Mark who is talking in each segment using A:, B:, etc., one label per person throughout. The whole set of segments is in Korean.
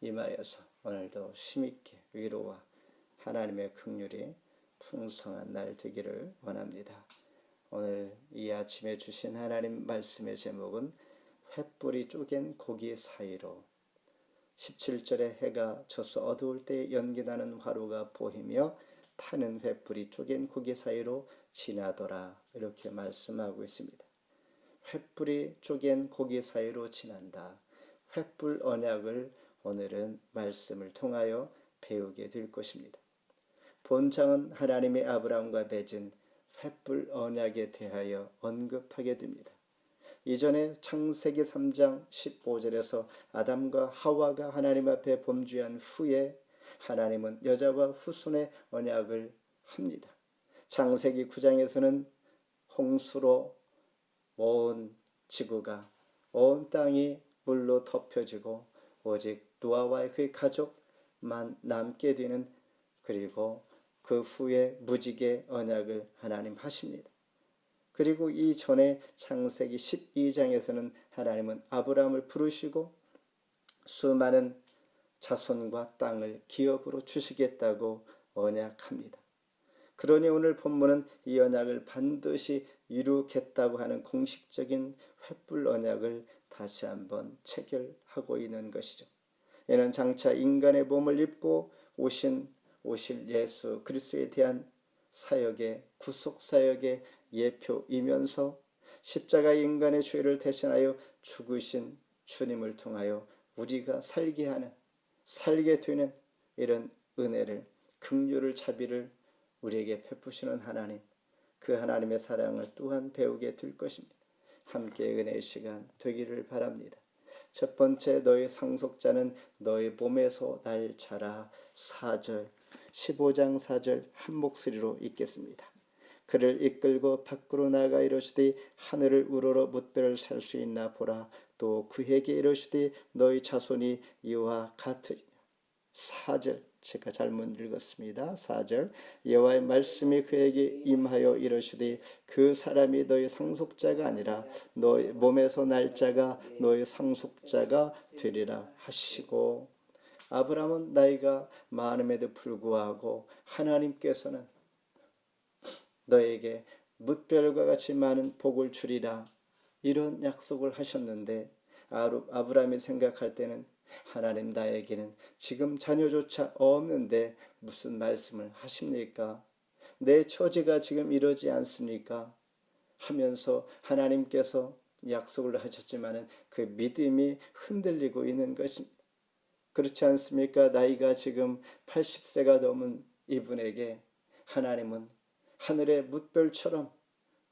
A: 임하여서 오늘도 힘있게 위로와 하나님의 긍휼이 풍성한 날 되기를 원합니다. 오늘 이 아침에 주신 하나님 말씀의 제목은 횃불이 쪼갠 고기 사이로 17절에 해가 져서 어두울 때 연기나는 화로가 보이며 타는 횃불이 쪼갠 고기 사이로 지나더라 이렇게 말씀하고 있습니다. 횃불이 쪼갠 고기 사이로 지난다. 횃불 언약을 오늘은 말씀을 통하여 배우게 될 것입니다. 본장은 하나님의 아브라함과 맺은 횃불 언약에 대하여 언급하게 됩니다. 이전에 창세기 3장 15절에서 아담과 하와가 하나님 앞에 범죄한 후에 하나님은 여자와 후손의 언약을 합니다. 창세기 9장에서는 홍수로 온 지구가 온 땅이 물로 덮여지고 오직 노아와 그의 가족만 남게 되는 그리고 그 후에 무지개 언약을 하나님 하십니다. 그리고 이 전에 창세기 12장에서는 하나님은 아브라함을 부르시고 수많은 자손과 땅을 기업으로 주시겠다고 언약합니다. 그러니 오늘 본문은 이 언약을 반드시 이루겠다고 하는 공식적인 횃불 언약을 다시 한번 체결하고 있는 것이죠. 이는 장차 인간의 몸을 입고 오신 오실 예수 그리스도에 대한 사역의 구속 사역의 예표이면서 십자가 인간의 죄를 대신하여 죽으신 주님을 통하여 우리가 살게 하는 살게 되는 이런 은혜를 긍휼을 자비를 우리에게 베푸시는 하나님 그 하나님의 사랑을 또한 배우게 될 것입니다. 함께 은혜의 시간 되기를 바랍니다. 첫 번째 너의 상속자는 너의 몸에서 날 자라. 4절 15장 4절 한 목소리로 읽겠습니다. 그를 이끌고 밖으로 나가 이르시되 하늘을 우러러 뭇별을 살수 있나 보라. 또 그에게 이르시되 너희 자손이 이와 같으리라. 4절 제가 잘못 읽었습니다. 4절 여호와의 말씀이 그에게 임하여 이르시되 그 사람이 너의 상속자가 아니라 너의 몸에서 날짜가 너의 상속자가 되리라 하시고 아브라함은 나이가 많음에도 불구하고 하나님께서는 너에게 뭇별과 같이 많은 복을 주리라 이런 약속을 하셨는데 아브라함이 생각할 때는 하나님 나에게는 지금 자녀조차 없는데 무슨 말씀을 하십니까? 내 처지가 지금 이러지 않습니까? 하면서 하나님께서 약속을 하셨지만은 그 믿음이 흔들리고 있는 것입니다. 그렇지 않습니까? 나이가 지금 80세가 넘은 이분에게 하나님은 하늘의 뭇별처럼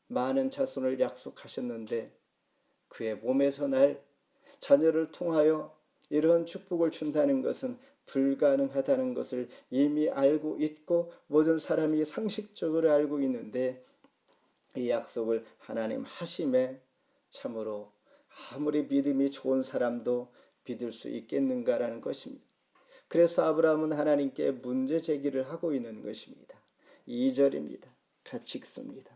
A: 많은 자손을 약속하셨는데 그의 몸에서 날 자녀를 통하여 이런 축복을 준다는 것은 불가능하다는 것을 이미 알고 있고 모든 사람이 상식적으로 알고 있는데 이 약속을 하나님 하심에 참으로 아무리 믿음이 좋은 사람도 믿을 수 있겠는가라는 것입니다. 그래서 아브라함은 하나님께 문제 제기를 하고 있는 것입니다. 2절입니다. 같이 읽습니다.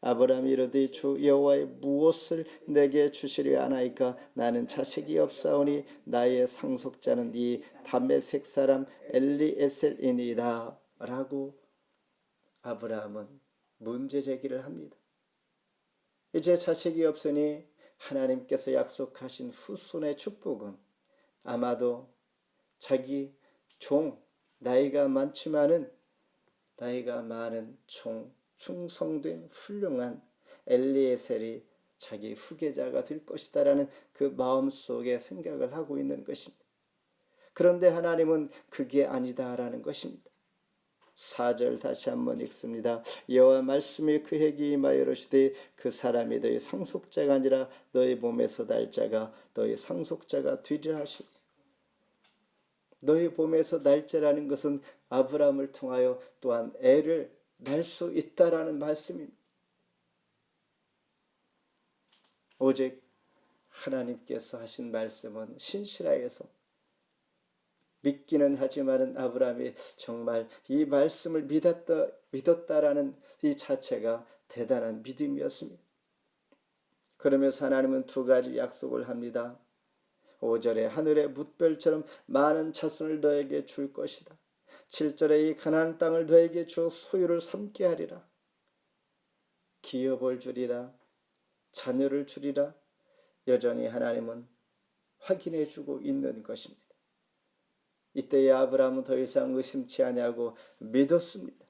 A: 아브라함이 이르되 주 여호와의 무엇을 내게 주시려 하나이까 나는 자식이 없사오니 나의 상속자는 이 담메색 사람 엘리에셀이니이다 라고 아브라함은 문제 제기를 합니다. 이제 자식이 없으니 하나님께서 약속하신 후손의 축복은 아마도 자기 종 나이가 많지만은 나이가 많은 종 충성된 훌륭한 엘리에셀이 자기 후계자가 될 것이다라는 그 마음속에 생각을 하고 있는 것입니다. 그런데 하나님은 그게 아니다라는 것입니다. 4절 다시 한번 읽습니다. 여호와 말씀이 그에게 임하여 이르시되 그 사람이 너의 상속자가 아니라 너의 몸에서 날짜가 너의 상속자가 되리라 하시 너의 몸에서 날짜라는 것은 아브라함을 통하여 또한 애를 날수 있다라는 말씀입니다. 오직 하나님께서 하신 말씀은 신실하여서 믿기는 하지만은 아브라함이 정말 이 말씀을 믿었다 믿었다라는 이 자체가 대단한 믿음이었습니다. 그러면서 하나님은 두 가지 약속을 합니다. 5절에 하늘의 뭇별처럼 많은 자손을 너에게 줄 것이다. 7절에 이 가나안 땅을 너에게 주어 소유를 삼게 하리라. 기업을 주리라. 자녀를 주리라. 여전히 하나님은 확인해 주고 있는 것입니다. 이때에 아브라함은 더 이상 의심치 아니하고 믿었습니다.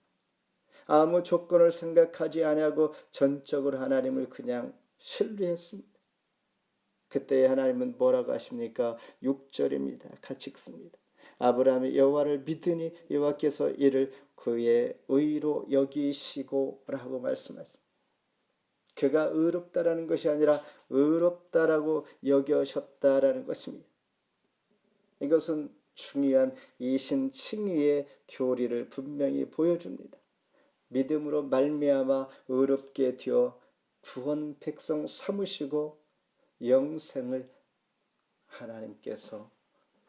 A: 아무 조건을 생각하지 아니하고 전적으로 하나님을 그냥 신뢰했습니다. 그때 하나님은 뭐라고 하십니까? 6절입니다. 같이 읽습니다. 아브라함이 여호와를 믿으니 여호와께서 이를 그의 의로 여기시고라고 말씀하십니다. 그가 의롭다라는 것이 아니라 의롭다라고 여겨셨다라는 것입니다. 이것은 중요한 이신 칭의의 교리를 분명히 보여줍니다. 믿음으로 말미암아 의롭게 되어 구원 백성 삼으시고 영생을 하나님께서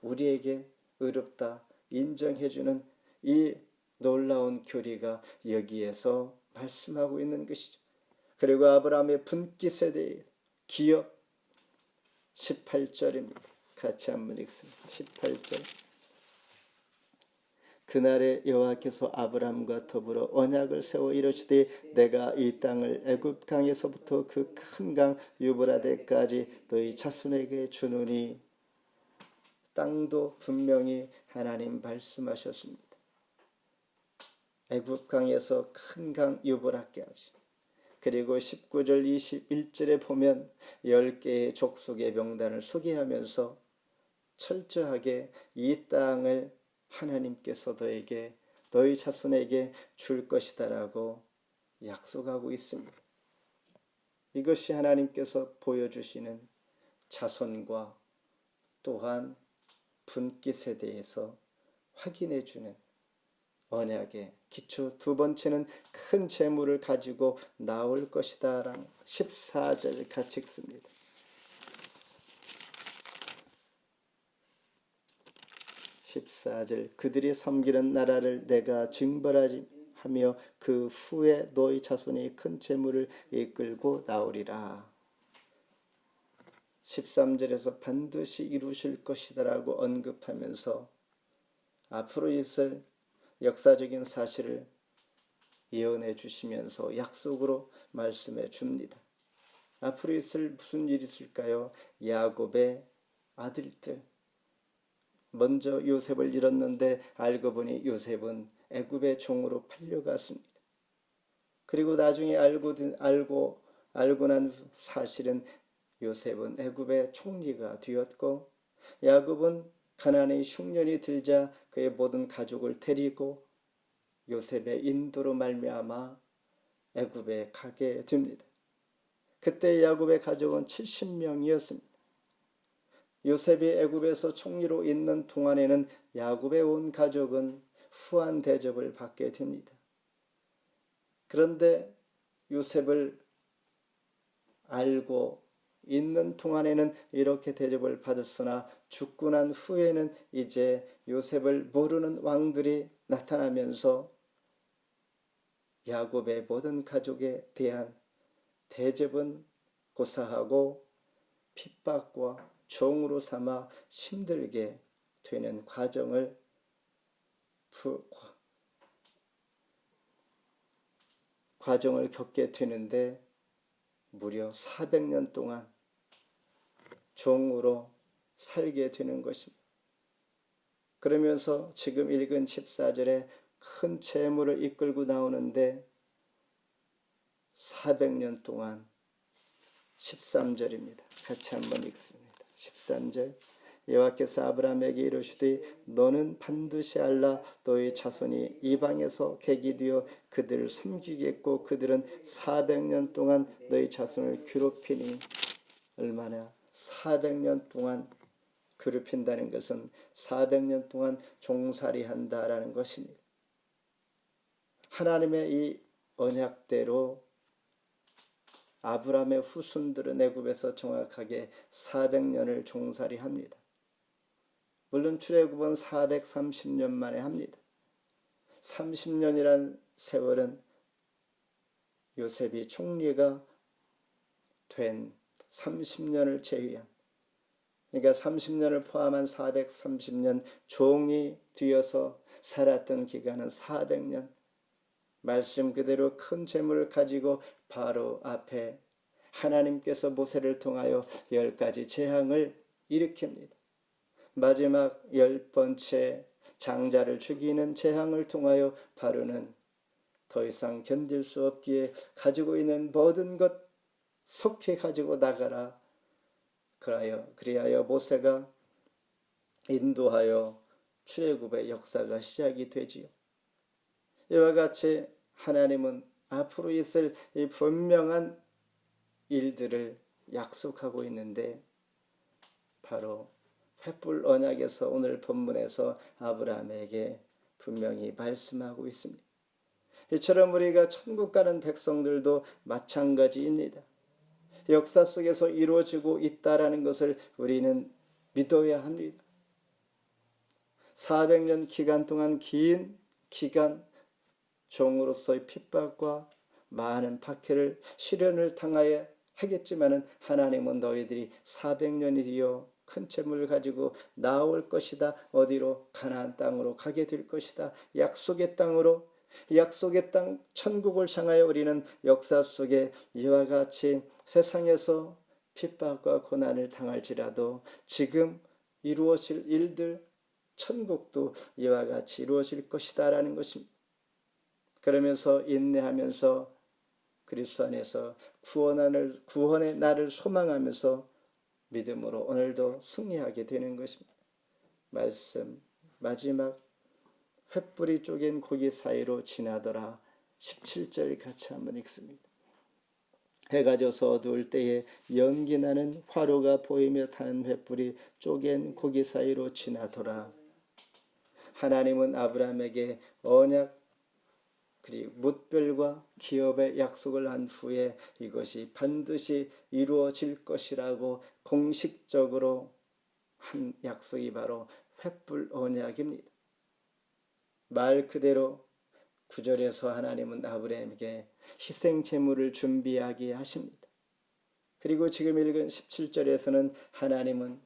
A: 우리에게 의롭다 인정해주는 이 놀라운 교리가 여기에서 말씀하고 있는 것이죠. 그리고 아브라함의 분기 세대의 기업 18절입니다. 같이 한번 읽습니다. 18절. 그날에 여호와께서 아브라함과 더불어 언약을 세워 이르시되 내가 이 땅을 애굽 강에서부터 그 큰 강 유브라데까지 너희 자손에게 주노니 땅도 분명히 하나님 말씀하셨습니다. 애굽 강에서 큰 강 유브라까지 그리고 19절 21절에 보면 10개의 족속의 명단을 소개하면서 철저하게 이 땅을 하나님께서 너에게 너희 자손에게 줄 것이다라고 약속하고 있습니다. 이것이 하나님께서 보여주시는 자손과 또한 분기 세대에서 확인해 주는 언약의 기초 두 번째는 큰 재물을 가지고 나올 것이다 라는 14절 같이 읽습니다. 14절 그들이 섬기는 나라를 내가 징벌하지 하며 그 후에 너희 자손이 큰 재물을 이끌고 나오리라. 13절에서 반드시 이루실 것이다라고 언급하면서 앞으로 있을 역사적인 사실을 예언해 주시면서 약속으로 말씀해 줍니다. 앞으로 있을 무슨 일이 있을까요? 야곱의 아들들 먼저 요셉을 잃었는데 알고 보니 요셉은 애굽의 종으로 팔려갔습니다. 그리고 나중에 알고 알고 알고 난 사실은 요셉은 애굽의 총리가 되었고 야곱은 가나안의 흉년이 들자 그의 모든 가족을 데리고 요셉의 인도로 말미암아 애굽에 가게 됩니다. 그때 야곱의 가족은 70명이었습니다. 요셉이 애굽에서 총리로 있는 동안에는 야곱의 온 가족은 후한 대접을 받게 됩니다. 그런데 요셉을 알고 있는 동안에는 이렇게 대접을 받았으나 죽고 난 후에는 이제 요셉을 모르는 왕들이 나타나면서 야곱의 모든 가족에 대한 대접은 고사하고 핍박과 종으로 삼아 힘들게 되는 과정을 과정을 겪게 되는데 무려 400년 동안 종으로 살게 되는 것입니다. 그러면서 지금 읽은 14절에 큰 재물을 이끌고 나오는데 400년 동안 13절입니다. 같이 한번 읽습니다. 13절 여호와께서 아브라함에게 이르시되 너는 반드시 알라 너의 자손이 이방에서 객이 되어 그들을 섬기겠고 그들은 400년 동안 너의 자손을 괴롭히니 얼마나 400년 동안 괴롭힌다는 것은 400년 동안 종살이 한다라는 것입니다. 하나님의 이 언약대로 아브라함의 후손들은 애굽에서 정확하게 400년을 종살이 합니다. 물론 출애굽은 430년 만에 합니다. 30년이란 세월은 요셉이 총리가 된 30년을 제외한 그러니까 30년을 포함한 430년 종이 되어서 살았던 기간은 400년. 말씀 그대로 큰 재물을 가지고 바로 앞에 하나님께서 모세를 통하여 열 가지 재앙을 일으킵니다. 마지막 열 번째 장자를 죽이는 재앙을 통하여 바로는 더 이상 견딜 수 없기에 가지고 있는 모든 것 속히 가지고 나가라. 그리하여 그리하여 모세가 인도하여 출애굽의 역사가 시작이 되지요. 이와 같이 하나님은 앞으로 있을 이 분명한 일들을 약속하고 있는데 바로 횃불 언약에서 오늘 본문에서 아브라함에게 분명히 말씀하고 있습니다. 이처럼 우리가 천국 가는 백성들도 마찬가지입니다. 역사 속에서 이루어지고 있다라는 것을 우리는 믿어야 합니다. 400년 기간 동안 긴 기간 종으로서의 핍박과 많은 박해를 시련을 당하여 하겠지만은 하나님은 너희들이 400년이 되어 큰 재물을 가지고 나올 것이다. 어디로 가나안 땅으로 가게 될 것이다. 약속의 땅으로 약속의 땅 천국을 향하여 우리는 역사 속에 이와 같이 세상에서 핍박과 고난을 당할지라도 지금 이루어질 일들 천국도 이와 같이 이루어질 것이다라는 것입니다. 그러면서 인내하면서 그리스도 안에서 구원을 구원의 날을 소망하면서 믿음으로 오늘도 승리하게 되는 것입니다. 말씀 마지막 횃불이 쪼갠 고기 사이로 지나더라 17절 같이 한번 읽습니다. 해가 져서 어두울 때에 연기 나는 화로가 보이며 타는 횃불이 쪼갠 고기 사이로 지나더라. 하나님은 아브라함에게 언약 그리고 뭇별과 기업의 약속을 한 후에 이것이 반드시 이루어질 것이라고 공식적으로 한 약속이 바로 횃불 언약입니다. 말 그대로 구절에서 하나님은 아브라함에게 희생 제물을 준비하게 하십니다. 그리고 지금 읽은 17절에서는 하나님은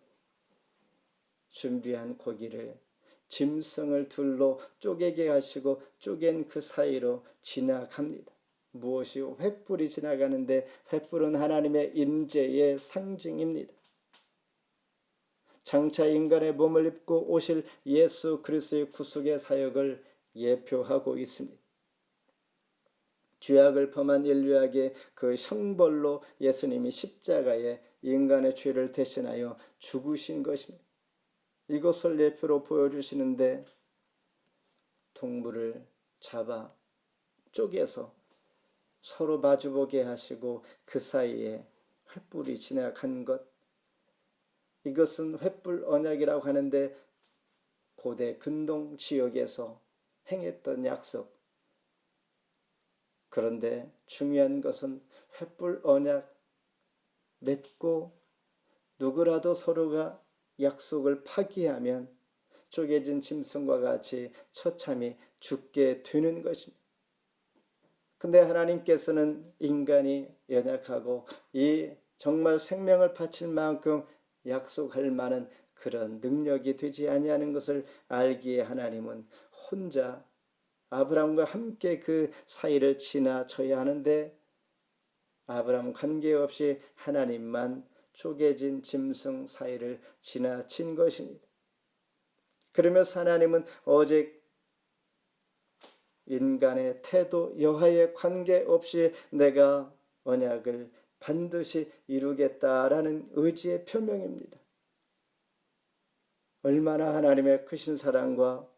A: 준비한 고기를 짐승을 둘로 쪼개게 하시고 쪼갠 그 사이로 지나갑니다. 무엇이 횃불이 지나가는데 횃불은 하나님의 임재의 상징입니다. 장차 인간의 몸을 입고 오실 예수 그리스도의 구속의 사역을 예표하고 있습니다. 죄악을 범한 인류에게 그 형벌로 예수님이 십자가에 인간의 죄를 대신하여 죽으신 것입니다. 이것을 예표로 보여주시는데 동물을 잡아 쪼개서 서로 마주보게 하시고 그 사이에 횃불이 지나간 것 이것은 횃불 언약이라고 하는데 고대 근동 지역에서 행했던 약속 그런데 중요한 것은 횃불 언약 맺고 누구라도 서로가 약속을 파기하면 쪼개진 짐승과 같이 처참히 죽게 되는 것입니다. 근데 하나님께서는 인간이 연약하고 이 정말 생명을 바칠 만큼 약속할 만한 그런 능력이 되지 아니하는 것을 알기에 하나님은 혼자 아브라함과 함께 그 사이를 지나쳐야 하는데 아브라함 관계없이 하나님만 쪼개진 짐승 사이를 지나친 것입니다. 그러면서 하나님은 오직 인간의 태도, 여하의 관계없이 내가 언약을 반드시 이루겠다라는 의지의 표명입니다. 얼마나 하나님의 크신 사랑과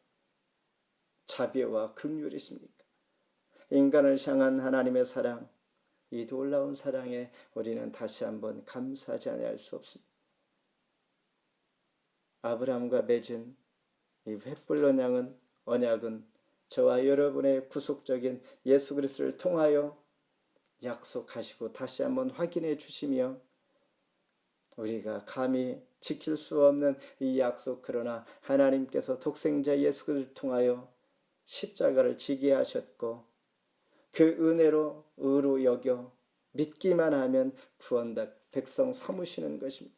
A: 자비와 긍휼이십니까? 인간을 향한 하나님의 사랑, 이 놀라운 사랑에 우리는 다시 한번 감사하지 아니할 수 없습니다. 아브라함과 맺은 이 횃불 언약은 언약은 저와 여러분의 구속적인 예수 그리스도를 통하여 약속하시고 다시 한번 확인해 주시며 우리가 감히 지킬 수 없는 이 약속 그러나 하나님께서 독생자 예수 그리스도를 통하여 십자가를 지게 하셨고 그 은혜로 의로 여겨 믿기만 하면 구원받 백성 삼으시는 것입니다.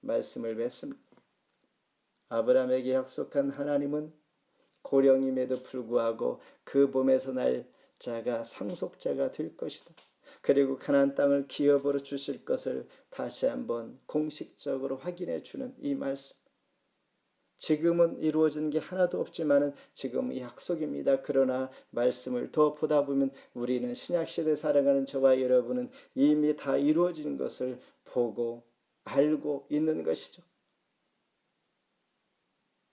A: 말씀을 맺습니다. 아브라함에게 약속한 하나님은 고령임에도 불구하고 그 몸에서 날 자가 상속자가 될 것이다. 그리고 가나안 땅을 기업으로 주실 것을 다시 한번 공식적으로 확인해 주는 이 말씀. 지금은 이루어진 게 하나도 없지만은 지금 약속입니다. 그러나 말씀을 더 보다 보면 우리는 신약 시대 살아가는 저와 여러분은 이미 다 이루어진 것을 보고 알고 있는 것이죠.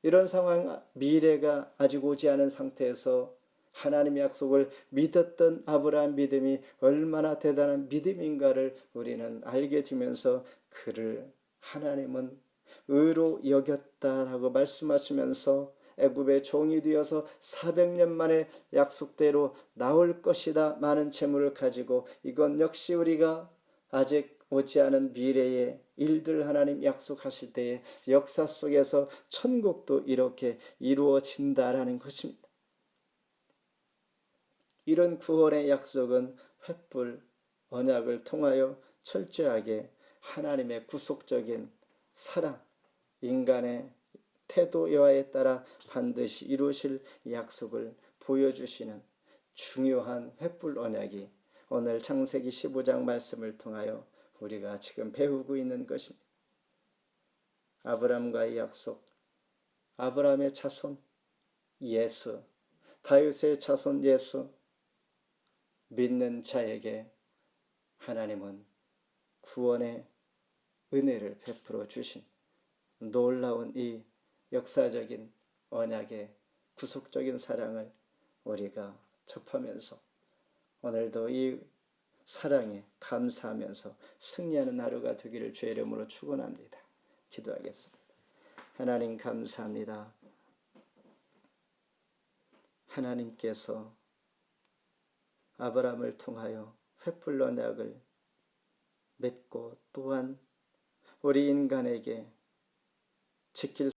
A: 이런 상황 미래가 아직 오지 않은 상태에서 하나님의 약속을 믿었던 아브라함 믿음이 얼마나 대단한 믿음인가를 우리는 알게 되면서 그를 하나님은 의로 여겼다라고 말씀하시면서 애굽의 종이 되어서 400년 만에 약속대로 나올 것이다 많은 재물을 가지고 이건 역시 우리가 아직 오지 않은 미래의 일들 하나님 약속하실 때의 역사 속에서 천국도 이렇게 이루어진다라는 것입니다. 이런 구원의 약속은 횃불 언약을 통하여 철저하게 하나님의 구속적인 사랑, 인간의 태도 여하에 따라 반드시 이루실 약속을 보여주시는 중요한 횃불 언약이 오늘 창세기 15장 말씀을 통하여 우리가 지금 배우고 있는 것입니다. 아브람과의 약속, 아브람의 자손 예수, 다윗의 자손 예수, 믿는 자에게 하나님은 구원의 은혜를 베풀어 주신 놀라운 이 역사적인 언약의 구속적인 사랑을 우리가 접하면서 오늘도 이 사랑에 감사하면서 승리하는 하루가 되기를 주의 이름으로 축원합니다. 기도하겠습니다. 하나님 감사합니다. 하나님께서 아브라함을 통하여 횃불 언약을 맺고 또한 우리 인간에게 지킬